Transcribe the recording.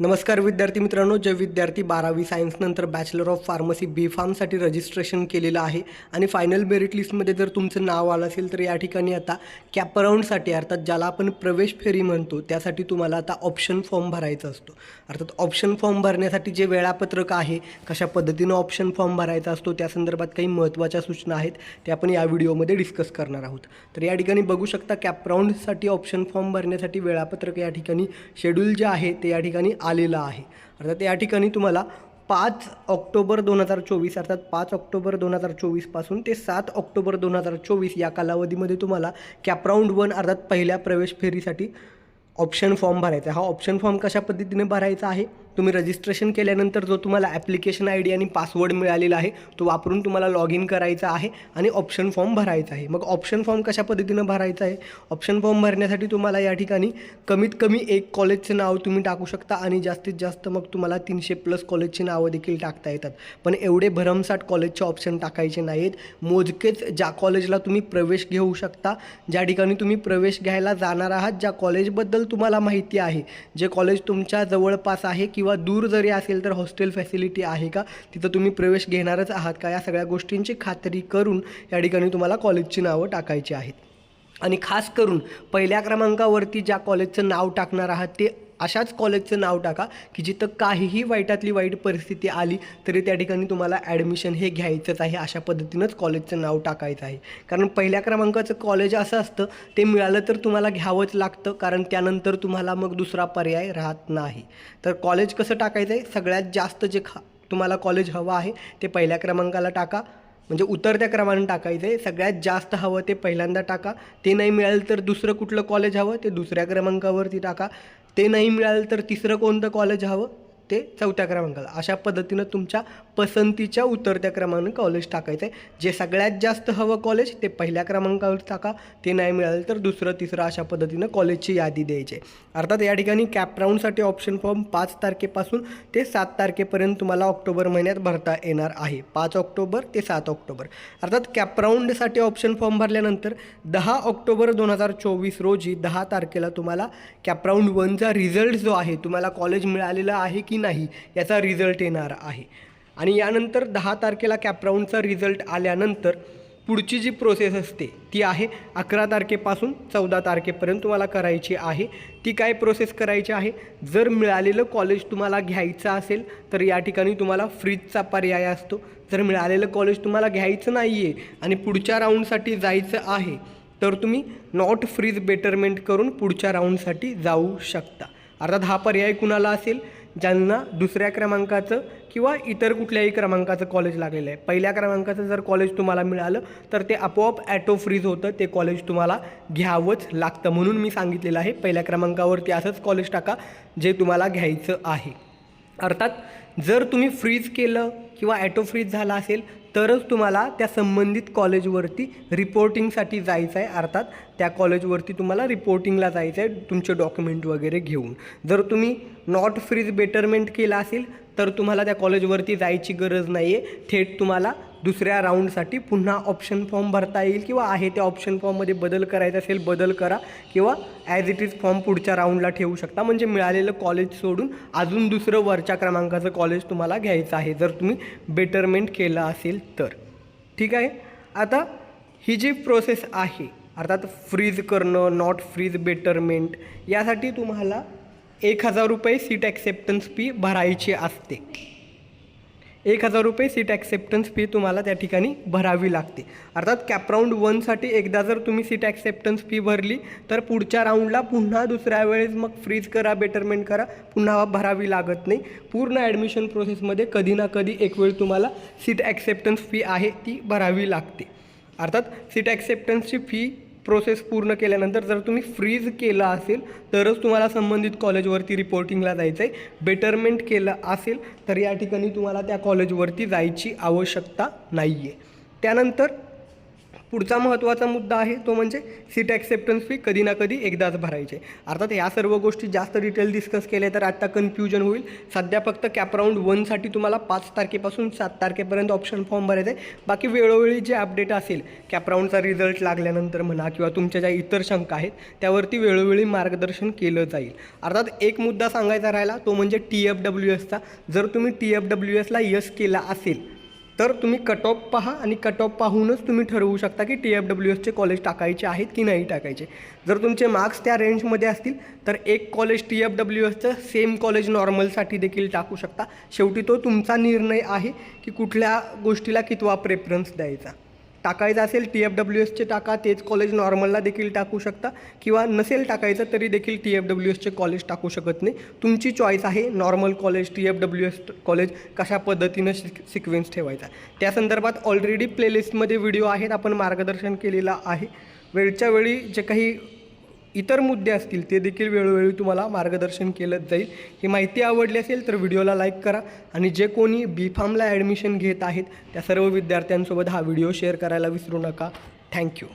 नमस्कार विद्यार्थी मित्रांनो जे विद्यार्थी बारावी सायन्सनंतर बॅचलर ऑफ फार्मसी बी फार्मसाठी रजिस्ट्रेशन केलेलं आहे. आणि फायनल मेरिट लिस्टमध्ये जर तुमचं नाव आलं असेल तर या ठिकाणी आता कॅपराऊंडसाठी अर्थात ज्याला आपण प्रवेश फेरी म्हणतो त्यासाठी तुम्हाला आता ऑप्शन फॉर्म भरायचा असतो. अर्थात ऑप्शन फॉर्म भरण्यासाठी जे वेळापत्रक आहे कशा पद्धतीनं ऑप्शन फॉर्म भरायचा असतो त्या संदर्भात काही महत्त्वाच्या सूचना आहेत ते आपण या व्हिडिओमध्ये डिस्कस करणार आहोत. तर या ठिकाणी बघू शकता कॅपराऊंडसाठी ऑप्शन फॉर्म भरण्यासाठी वेळापत्रक या ठिकाणी शेड्यूल जे आहे ते या ठिकाणी आलेला आहे अर्थात या ठिकाणी तुम्हाला पाच ऑक्टोबर दोन हजार चोवीस अर्थात पाच ऑक्टोबर दोन हजार चोवीसपासून ते सात ऑक्टोबर दोन हजार चोवीस या कालावधीमध्ये तुम्हाला कॅपराऊंड वन अर्थात पहिल्या प्रवेश फेरीसाठी ऑप्शन फॉर्म भरायचा आहे. हा ऑप्शन फॉर्म कशा पद्धतीने भरायचा आहे तुम्ही रजिस्ट्रेशन केल्यानंतर जो तुम्हाला ॲप्लिकेशन आय डी आणि पासवर्ड मिळालेला आहे तो वापरून तुम्हाला लॉग इन करायचा आहे आणि ऑप्शन फॉर्म भरायचा आहे. मग ऑप्शन फॉर्म कशा पद्धतीनं भरायचा आहे? ऑप्शन फॉर्म भरण्यासाठी तुम्हाला या ठिकाणी कमीत कमी एक कॉलेजचं नाव तुम्ही टाकू शकता आणि जास्तीत जास्त मग तुम्हाला तीनशे प्लस कॉलेजची नावं देखील टाकता येतात. पण एवढे भरमसाठ कॉलेजचे ऑप्शन टाकायचे नाहीत. मोजकेच ज्या कॉलेजला तुम्ही प्रवेश घेऊ शकता ज्या ठिकाणी तुम्ही प्रवेश घ्यायला जाणार आहात ज्या कॉलेजबद्दल तुम्हाला माहिती आहे जे कॉलेज तुमच्या जवळपास आहे किंवा किंवा दूर जरी असेल तर हॉस्टेल फॅसिलिटी आहे का? तिथं तुम्ही प्रवेश घेणारच आहात का? या सगळ्या गोष्टींची खात्री करून या ठिकाणी तुम्हाला कॉलेजची नावं टाकायची आहेत. आणि खास करून पहिल्या क्रमांकावरती ज्या कॉलेजचं नाव टाकणार आहात ते अशाच कॉलेजचं नाव टाका की जिथं काहीही वाईटातली वाईट परिस्थिती आली तरी त्या ठिकाणी तुम्हाला ॲडमिशन हे घ्यायचंच आहे अशा पद्धतीनंच कॉलेजचं नाव टाकायचं आहे. कारण पहिल्या क्रमांकाचं कॉलेज असं असतं ते मिळालं तर तुम्हाला घ्यावंच लागतं कारण त्यानंतर तुम्हाला मग दुसरा पर्याय राहत नाही. तर कॉलेज कसं टाकायचं आहे? सगळ्यात जास्त जे खा तुम्हाला कॉलेज हवं आहे ते पहिल्या क्रमांकाला टाका. म्हणजे उतरत्या क्रमाने टाकायचं आहे. सगळ्यात जास्त हवं ते पहिल्यांदा टाका. ते नाही मिळालं तर दुसरं कुठलं कॉलेज हवं? ते दुसऱ्या क्रमांकावरती टाका. ते नाही मिळालं तर तिसरं कोणतं कॉलेज हवं? ते चौथ्या क्रमांकाला. अशा पद्धतीनं तुमच्या पसंतीच्या उतरत्या क्रमांक कॉलेज टाकायचं आहे. जे सगळ्यात जास्त हवं कॉलेज ते पहिल्या क्रमांकावर टाका. ते नाही मिळालं तर दुसरं तिसरं अशा पद्धतीनं कॉलेजची यादी द्यायची आहे. अर्थात या ठिकाणी कॅपराऊंडसाठी ऑप्शन फॉर्म पाच तारखेपासून ते सात तारखेपर्यंत तुम्हाला ऑक्टोबर महिन्यात भरता येणार आहे. पाच ऑक्टोबर ते सात ऑक्टोबर. अर्थात कॅपराऊंडसाठी ऑप्शन फॉर्म भरल्यानंतर दहा ऑक्टोबर दोन हजार चोवीस रोजी दहा तारखेला तुम्हाला कॅपराऊंड वनचा रिझल्ट जो आहे तुम्हाला कॉलेज मिळालेला आहे की नाही याचा रिझल्ट येणार आहे. आणि यानंतर दहा तारखेला कॅपराऊंडचा रिझल्ट आल्यानंतर पुढची जी प्रोसेस असते ती आहे अकरा तारखेपासून चौदा तारखेपर्यंत तुम्हाला करायची आहे. ती काय प्रोसेस करायची आहे? जर मिळालेलं कॉलेज तुम्हाला घ्यायचं असेल तर या ठिकाणी तुम्हाला फ्रीजचा पर्याय असतो. जर मिळालेलं कॉलेज तुम्हाला घ्यायचं नाही आहे आणि पुढच्या राऊंडसाठी जायचं आहे तर तुम्ही नॉट फ्रीज बेटरमेंट करून पुढच्या राऊंडसाठी जाऊ शकता. अर्थात हा पर्याय कुणाला असेल? ज्यांना दुसऱ्या क्रमांकाचं किंवा इतर कुठल्याही क्रमांकाचं कॉलेज लागलेलं आहे. पहिल्या क्रमांकाचं जर कॉलेज तुम्हाला मिळालं तर ते आपोआप ॲटो फ्रीज होतं. ते कॉलेज तुम्हाला घ्यावंच लागतं म्हणून मी सांगितलेलं आहे. पहिल्या क्रमांकावरती असंच कॉलेज टाका जे तुम्हाला घ्यायचं आहे. अर्थात जर तुम्ही फ्रीज केलं किंवा ॲटो फ्रीज झाला असेल तरच तुम्हाला त्या संबंधित कॉलेजवरती रिपोर्टिंगसाठी जायचं आहे अर्थात त्या कॉलेजवरती तुम्हाला रिपोर्टिंगला जायचं आहे तुमचे डॉक्युमेंट वगैरे घेऊन. जर तुम्ही नॉट फ्रीज बेटरमेंट केला असेल तर तुम्हाला त्या कॉलेजवरती जायची गरज नाही आहे थेट तुम्हाला दुसऱ्या राऊंडसाठी पुन्हा ऑप्शन फॉर्म भरता येईल किंवा आहे त्या ऑप्शन फॉर्ममध्ये बदल करायचा असेल बदल करा किंवा ॲज इट इज फॉर्म पुढच्या राऊंडला ठेवू शकता. म्हणजे मिळालेलं कॉलेज सोडून अजून दुसरं वरच्या क्रमांकाचं कॉलेज तुम्हाला घ्यायचं आहे. जर तुम्ही बेटरमेंट केलं असेल तर. ठीक आहे? आता ही जी प्रोसेस आहे अर्थात फ्रीज करणं नॉट फ्रीज बेटरमेंट यासाठी तुम्हाला एक हजार रुपये सीट ॲक्सेप्टन्स फी भरायची असते. एक हजार रुपये सीट ॲक्सेप्टन्स फी तुम्हाला त्या ठिकाणी भरावी लागते. अर्थात कॅपराऊंड वनसाठी एकदा जर तुम्ही सीट ॲक्सेप्टन्स फी भरली तर पुढच्या राऊंडला पुन्हा दुसऱ्या वेळेस मग फ्रीज करा बेटरमेंट करा पुन्हा भरावी लागत नाही. पूर्ण ॲडमिशन प्रोसेसमध्ये कधी ना कधी एक वेळ तुम्हाला सीट ॲक्सेप्टन्स फी आहे ती भरावी लागते. अर्थात सीट ॲक्सेप्टन्सची फी प्रोसेस पूर्ण केल्यानंतर जर तुम्ही फ्रीज केलं असेल तरच तुम्हाला संबंधित कॉलेजवरती रिपोर्टिंगला जायचं आहे बेटरमेंट केलं असेल तर या ठिकाणी तुम्हाला त्या कॉलेजवरती जायची आवश्यकता नाही आहे त्यानंतर पुढचा महत्त्वाचा मुद्दा आहे तो म्हणजे सीट ॲक्सेप्टन्स फी कधी ना कधी एकदाच भरायचे अर्थात या सर्व गोष्टी जास्त डिटेल डिस्कस केल्या तर आत्ता कन्फ्युजन होईल. सध्या फक्त कॅपराऊंड वनसाठी तुम्हाला पाच तारखेपासून सात तारखेपर्यंत ऑप्शन फॉर्म भरायचे आहे बाकी वेळोवेळी जे अपडेट असेल कॅपराऊंडचा रिझल्ट लागल्यानंतर म्हणा किंवा तुमच्या ज्या इतर शंका आहेत त्यावरती वेळोवेळी मार्गदर्शन केलं जाईल. अर्थात एक मुद्दा सांगायचा राहिला तो म्हणजे टी एफ डब्ल्यू एसचा जर तुम्ही टी एफ डब्ल्यू एसला यस केला असेल तर तुम्ही कट ऑफ पहा आणि कट ऑफ पाहूनच तुम्ही ठरवू शकता की टी एफ डब्ल्यू एसचे कॉलेज टाकायचे आहेत की नाही टाकायचे. जर तुमचे मार्क्स त्या रेंजमध्ये असतील तर एक कॉलेज टी एफ डब्ल्यू एसचं सेम कॉलेज नॉर्मलसाठी देखील टाकू शकता. शेवटी तो तुमचा निर्णय आहे की कुठल्या गोष्टीला कितवा प्रेफरन्स द्यायचा. टाकायचं असेल टी एफ डब्ल्यू एसचे टाका तेच कॉलेज नॉर्मलला देखील टाकू शकता. किंवा नसेल टाकायचं तरी देखील टी एफ डब्ल्यू एसचे कॉलेज टाकू शकत नाही. तुमची चॉईस आहे normal college T F W S college कशा पद्धतीनं शिक सिक्वेन्स ठेवायचा. त्या संदर्भात ऑलरेडी प्लेलिस्टमध्ये व्हिडिओ आहेत. आपण मार्गदर्शन केलेलं आहे. वेळच्या वेळी जे काही इतर मुद्दे असतील ते देखील वेळोवेळी तुम्हाला मार्गदर्शन केलं जाईल. ही माहिती आवडली असेल तर व्हिडिओला लाईक करा आणि जे कोणी बी फार्मला ॲडमिशन घेत आहेत त्या सर्व विद्यार्थ्यांसोबत हा व्हिडिओ शेअर करायला विसरू नका. थँक्यू